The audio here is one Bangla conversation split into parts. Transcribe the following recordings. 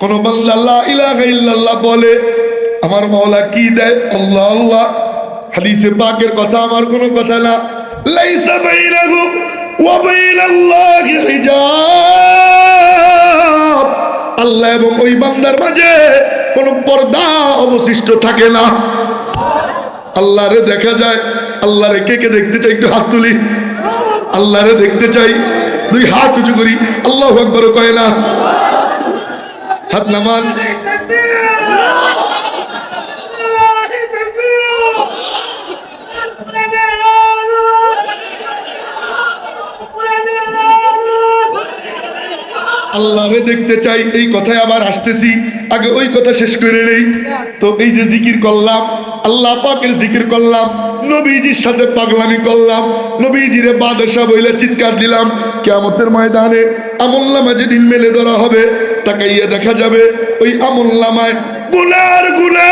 কোন ইল্লাল্লাহ বলে, আমার মাওলা কি দেয়? আল্লাহ আল্লাহ। হাদিসে পাকের কথা আমার কোনো কথা না। ওয়া আল্লাহ এবং ওই বান্দার মাঝে কোনো পর্দা অবশিষ্ট থাকে না। আল্লাহরে দেখা যায়, আল্লাহরে কে কে দেখতে চাই? একটু হাত তুলি। আল্লাহরে দেখতে চাই। দুই হাত উঁচু করি। আল্লাহ একবার কয় না? হাত নামান আল্লাহরে দেখতে চাই, এই কথায় আবার আসতেছি। আগে ওই কথা শেষ করে নেই। তো এই যে জিকির করলাম, আল্লাহ পাকের জিকির করলাম, নবীজির সাথে পাগলামি করলাম, নবীজিরে বাদশা বইলে চিৎকার দিলাম কেমতের ময়দানে আমল্লামা যেদিন মেলে ধরা হবে, তাকাইয়া দেখা যাবে ওই আমল্লামায় গুনার গুনা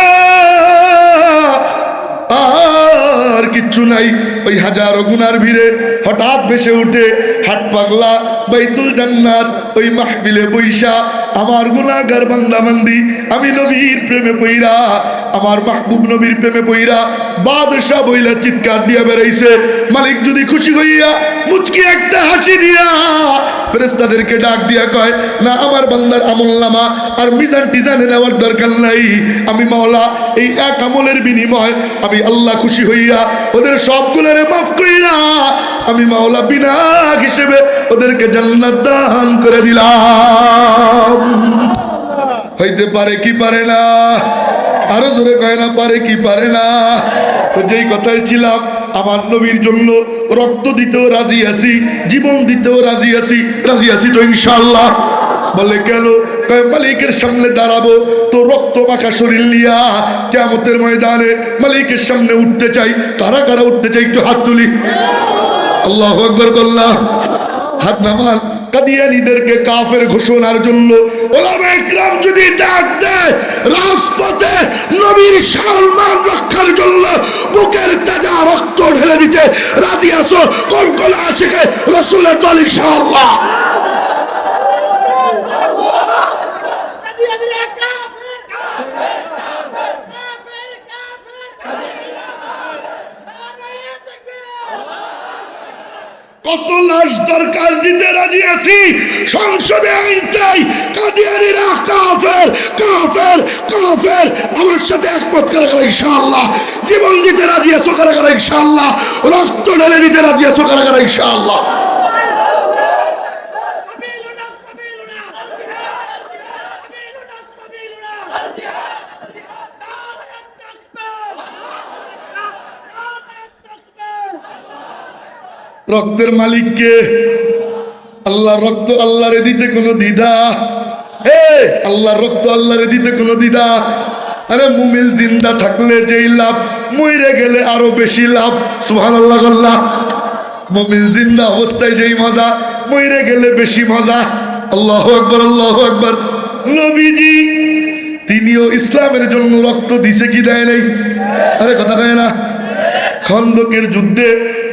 আর কিচ্ছু নাই। ওই হাজারো গুনার ভিড়ে হঠাৎ ভেসে উঠে হাট পাগলা, বাইতুল জান্নাত, ওই মাহবিলে বৈশা, আমার গুনাগার বান্দা বান্দি, আমি নবীর প্রেমে পইরা আমার মাহবুব নবীর প্রেমে বইরা বাদশাহ বইলা চিৎকার দিয়া বেড়াইছে। মালিক যদি খুশি হইয়া মুচকি একটা হাসি দিয়া ফেরেস্তাদেরকে ডাক দিয়া কয়, না, আমার বান্দার আমল নামা আর মিজান টিজানে নেওয়ার দরকার নাই। আমি মাওলা, এই এক আমলের বিনিময় আমি আল্লাহ খুশি হইয়া ওদের সবগুলোরে মাফ কইরা আমি মাওলা বিনা হিসেবে ওদেরকে জান্নাত দান করে দিলাম। হইতে পারে কি পারে না? আরও জোরে কয় না, পারে কি পারে না? তো যেই কথায় ছিলাম, আমার নবীর জন্য রক্ত দিতেও রাজি আছি, জীবন দিতেও রাজি আছি রাজি আছি তো ইনশাল্লাহ বলে কেন? মালিকের সামনে দাঁড়াবো, তো রক্ত মাখা শরীর লিয়া কেমতের ময়দানে মালিকের সামনে উঠতে চাই, কারা কারা উঠতে চাই একটু হাত তুলি। আল্লাহ আকবর করলাম হাত নামান। কাদিয়ানিদেরকে কাফের ঘোষণার জন্য ওলামা একরাম যদি ডাক দেয়, রাজপথে নবীর সম্মান রক্ষার জন্য বুকের তাজা রক্ত ঢেলে দিতে রাজি আছো? কোন কোন আছে রসুলের দল, ইনশাআল্লাহ। কত লাশ দরকার দিতে রাজি আছি? সংসদে আইন চাই, কাদিয়ানিরা কাফের কাফের কাফের। আমার সাথে একমত করে গেল ইনশাআল্লাহ। জীবন দিতে রাজি আছো করে গেল ইনশাআল্লাহ। রক্ত ঢেলে দিতে রাজি আছো করে গেল ইনশাআল্লাহ। রক্তের মালিককে? আল্লাহর রক্ত আল্লাহরে দিতে কোনো দ্বিধা? এ আল্লাহর রক্ত আল্লাহরে দিতে কোনো দ্বিধা? আরে মুমিল জিন্দা থাকলে যেই লাভ, মইরে গেলে আরও বেশি লাভ। সুহান আল্লাহ। করলাম মুমিল জিন্দা অবস্থায় যেই মজা, মইরে গেলে বেশি মজা। আল্লাহ আকবর আল্লাহ আকবর। নবীজি, তিনিও ইসলামের জন্য রক্ত দিছে কি দেয় নাই? আরে কথা কয় না? খন্দকের যুদ্ধে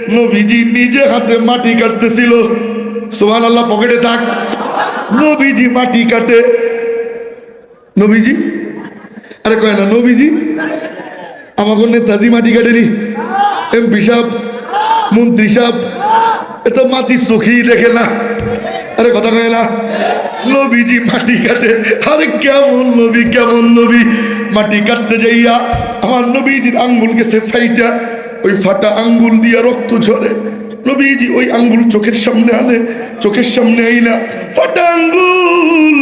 নবীজি নিজে হাতে মাটি কাটতেছিল। সোহান আল্লাহ পকেটে থাক। নবীজি মাটি কাটে। নবীজি? আরে কয় না, নবীজি? আমাকে নেতাজি মাটি কাটেনি। এমপি সাহেব, মন্ত্রী সাহেব এত মাটি চোখেই দেখে না। আরে কথা কয় না, নবীজি মাটি কাটে। আরে কেমন নবী কেমন নবী। মাটি কাটতে যাইয়া আমার নবীজির আঙ্গুল গেছে ফাইটা ওই ফাটা আঙ্গুল দিয়ে রক্ত ঝরে। নবীজি ওই আঙ্গুল চোখের সামনে আনে, চোখের সামনে আই না ফাটা আঙ্গুল!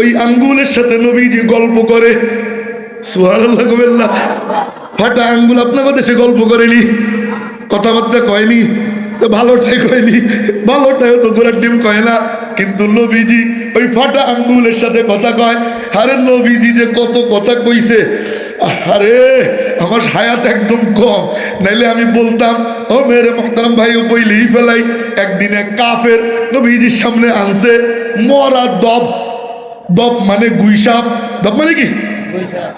ওই আঙ্গুলের সাথে নবীজি গল্প করে। সুহানাল্লাহ ফাটা আঙ্গুল আপনাকে দেশে গল্প করেনি, কথাবার্তা কয়নি? তো ভালোটাই কয়নি ভালোটাই তো গোড়ার ডিম কয় না কিন্তু নবীজি ওই ফাটা আঙ্গুলের সাথে কথা কয় আরে নবীজি যে কত কথা কইছে আরে আমার হায়াত একদম কম। নাইলে আমি বলতাম ও মেরে মহতারাম ভাই ও বইলেই ফেলাই একদিন এক কাফের নবীজির সামনে আনছে মরা দব। দব মানে গুইসাপ। দব মানে কি?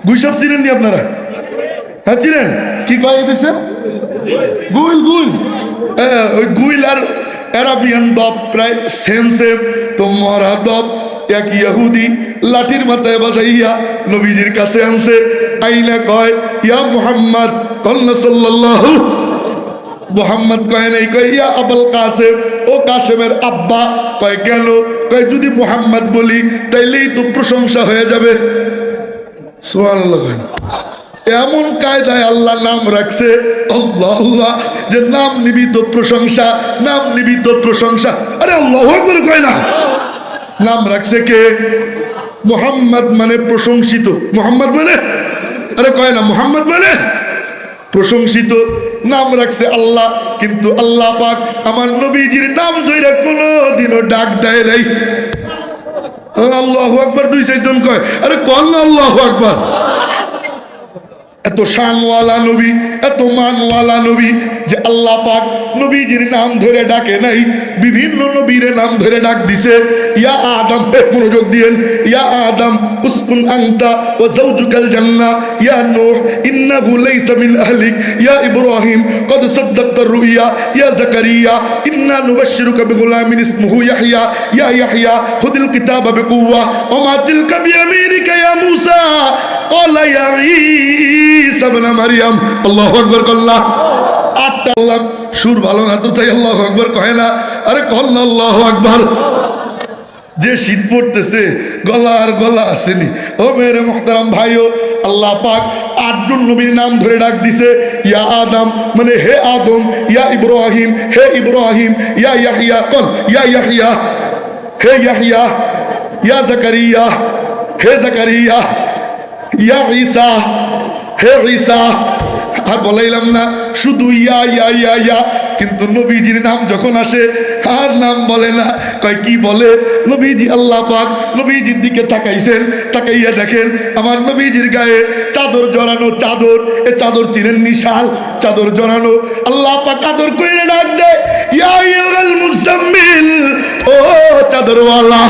গুইসাপ। চিনেন নি আপনারা? হ্যাঁ চিনেন কি কয় দিছে গুইল হ্যাঁ, ওই গুইল আর অ্যারাবিয়ান দব প্রায় সেম সেম তো মরা দব এক ইয়াহুদি লাঠির মাথায় বাজাইয়া নবীজির কাছে আনছে। আইনা কয় ইয়া মুহাম্মদ কল্লা সাল্লাল্লাহু। মোহাম্মদ কয় নাই কয় ইয়া আবুল কাসেম। ও কাসেমের আব্বা কয় কেন? কয় যদি মোহাম্মদ বলি তাইলেই তো প্রশংসা হয়ে যাবে। সুবহানাল্লাহ কয় না। এমন কায়দায় আল্লাহ নাম রাখছে, আল্লাহ আল্লাহ, যে নাম নিবিত প্রশংসা, নাম নিবিত প্রশংসা। আরে আল্লাহ একবার কয় না। নাম রাখছে কে? মোহাম্মদ মানে প্রশংসিত। মোহাম্মদ মানে? আরে কয় না, মোহাম্মদ মানে? প্রশংসিত। নাম রাখছে আল্লাহ, কিন্তু আল্লাহ পাক আমার নবীজির নাম ধরে কোনো দিনও ডাক দেয় নাই। আল্লাহ আকবর দুই চারজন কয়, আরে কন না আল্লাহ আকবর? এত শানওয়ালা নবী, এত মানওয়ালা নবী যে আল্লাহ পাক নবীজির নাম ধরে ডাকে নাই, বিভিন্ন নবীর নাম ধরে ডাক দিছে। ইয়া আদম মনোযোগ দিয়েন। ইয়া আদম, উসকুন আংতা ও জৌজুকাল জান্না। ইয়া নূহ, ইন্নাহু লাইসা মিন আহলিক। ইয়া ইব্রাহিম, কদ সাদ্দাক্তা রুইয়া। ইয়া জাকারিয়া ইন ইন্না নুবাশশিরুকা বিগুলামিন ইসমুহু ইয়াহইয়া ইয়া ইয়াহইয়া খুদিল কিতাবা বিকুওয়া ওয়া মা তিলকা বিয়ামিনিকা ইয়া মূসা ক্বালা ইয়া ঈসা ইবনে মারইয়াম আল্লাহু আকবার কল্লা আটটা আল্লাহ সুর ভালো না তো তাই আল্লাহু আকবার কয় না। আরে কল্লা আল্লাহু আকবার। যে শীত পড়তেছে, গলা আর গলা আসেনি। ও মেরে মোহতারাম ভাইও, আল্লাহ পাক আটজন নবীর নাম ধরে ডাক দিছে, ইয়া আদম মানে হে আদম, ইয়া ইব্রাহিম, হে ইব্রাহিম, ইয়া ইয়াহিয়া, কল, ইয়া ইয়াহিয়া, হে ইয়াহিয়া, ইয়া জাকারিয়া, হে জাকারিয়া, ইয়া ঈসা, হে ঈসা। আর বলাইলাম না, শুধু ইয়া ইয়া ইয়া ইয়া। কিন্তু নবীজির নাম যখন আসে আর নাম বলে না? কয়, কি বলে? নবীজি আল্লাহ পাক নবীজির দিকে তাকাইছেন, তাকাইয়া দেখেন, আমার নবীজির গায়ে চাদর জড়ানো চাদর, এ চাদর চিনেন নিশাল, চাদর জড়ানো। আল্লাহ পাক আদর কইরে ডাক দেয় ইয়া ইয়াল মুজাম্মিল, ও চাদরওয়ালা।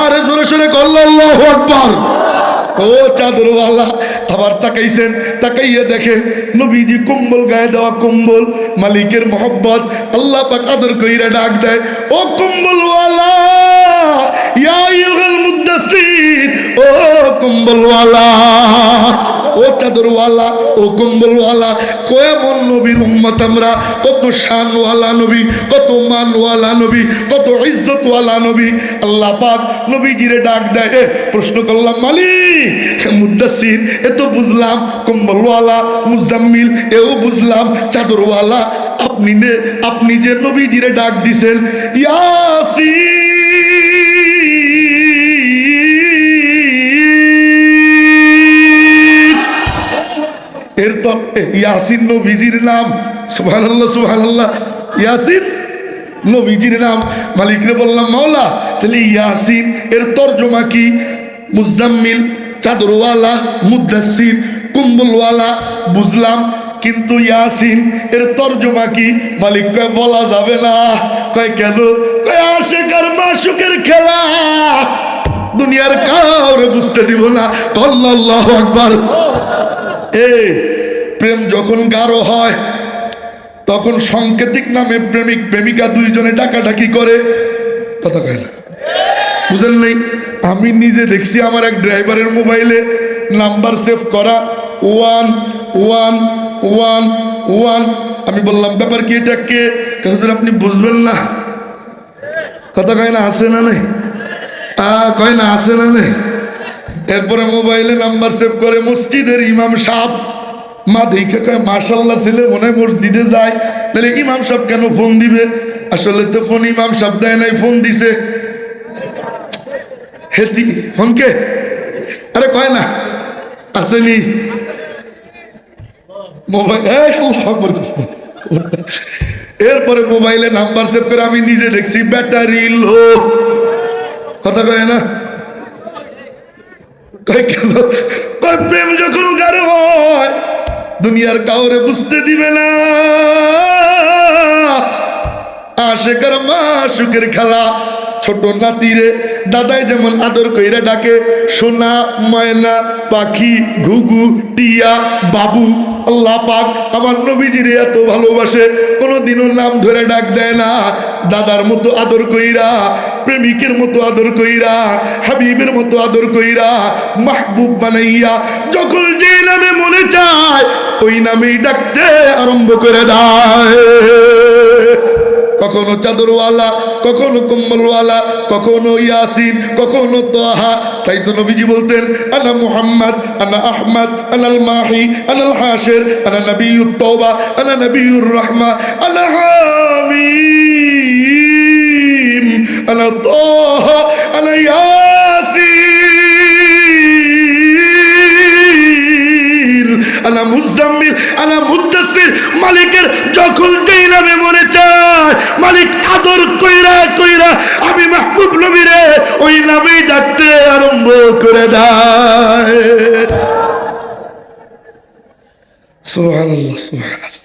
আরে জোরে সোরে কল্লা আল্লাহু আকবার। ও চাদরওয়ালা আবার তাকাইছেন, তাকাইয়া দেখেন নবীজি কম্বল গায়ে দেওয়া কম্বল, মালিকের মোহব্বত, আল্লাহ পাক আদর কইরা ডাক দেয়, ও কম্বলওয়ালা, ইয়া ইউহাল মুদ্দাসির ও কম্বলওয়ালা। ও চাদরওয়ালা, ও কম্বলওয়ালা কয়েমন নবীর উম্মত আমরা? কত শানওয়ালা নবী, কত মানওয়ালা নবী, কত ইজ্জতওয়ালা নবী। আল্লাহ পাক নবীজিরে ডাক দেয় প্রশ্ন করলাম, মালিক মুদাসির এ তো বুঝলাম, কম্বলওয়ালা, মুজাম্মিল, এও বুঝলাম, চাদরওয়ালা, আপনি আপনি যে নবীজিরে ডাক দিছেন, ইয়াসিন ইয়াসিন নবীজির নাম, সুবহানাল্লাহ সুবহানাল্লাহ। ইয়াসিন নবীজির নাম। মালিকরে বললাম, মাওলা, তাহলে ইয়াসিন, এর তর্জমা কি? মুজাম্মিল, চাদরওয়ালা মুদাসির কুম্বলওয়ালা, বুঝলাম। কিন্তু ইয়াসিন, এর তর্জমা কি? মালিক কয়, বলা যাবে না। কয়, কেন? কয়, আশেক আর মাসুকের খেলা। দুনিয়ার কাউরে বুঝতে দিব না। কল্লাল্লাহু আকবার। এই প্রেম যখন গাঢ় হয়, তখন সাংকেতিক নামে প্রেমিক প্রেমিকা দুইজনে ডাকাডাকি করে। কথা কয় না? বুঝেন নেই? আমি নিজে দেখছি আমার এক ড্রাইভারের মোবাইলে নাম্বার সেভ করা, ওয়ান ওয়ান ওয়ান ওয়ান। আমি বললাম, ব্যাপার কি এটা কে? হুজুর, আপনি বুঝবেন না। কথা কয় না আসে না নেই? কয় না, আছে না নেই? এরপরে মোবাইলে নাম্বার সেভ করে মসজিদের ইমাম সাহেব মা দেখে কয় মার্শাল্লাহ ছেলে মনে মসজিদে যায়। তাহলে ইমাম সাহেব কেন ফোন দিবে? আসলে তো ফোন ইমাম সাহেব দেয় নাই, ফোন দিছে। হেতি ফোন কে? আরে কয় না আসেনি মোবাইল এরপরে মোবাইলে নাম্বার সেভ করে আমি নিজে দেখছি, ব্যাটারি লো। কথা কয় না? কয় কেন? কয়, প্রেম যখন গাঢ় হয় দুনিয়ার কাউরে বুঝতে দিবে না। আশেকার মা সুখের খেলা। ছোট নাতিরে, দাদাই যেমন আদর কইরা ডাকে, সোনা, ময়না, পাখি, ঘুঘু, টিয়া, বাবু, আল্লাহ পাক আমার নবীজিরে এত ভালোবাসে, কোনোদিনও নাম ধরে ডাক দেয় না। দাদার মতো আদর কইরা, প্রেমিকের মতো আদর কইরা, হাবিবের মতো আদর কইরা মাহবুব বানাইয়া, যখন যে নামে মনে চায়, ওই নামেই ডাকতে আরম্ভ করে দেয়। কখনো চাদরওয়ালা, কখনো কম্বলওয়ালা, কখনো ইয়াসিন, কখনো তোহা। তাই তো নবীজি বলতেন, আনা মুহাম্মদ, আনা আহমদ আনাল মাহি আনাল হাসের আনা নবীউত তওবা, আনা নবীউর রহমা, আনা হামিম, আনা তোহা, আনা ইয়াসিন। আনা মুজাম্মিল, আলা মুদ্দাসির মালিকের যখন যেই নামে মনে চায়, মালিক আদর কইরা কইরা আমি মাহবুব নবীরে ওই নামেই ডাকতে আরম্ভ করে দেয়। সুবহানাল্লাহ সুবহানাল্লাহ।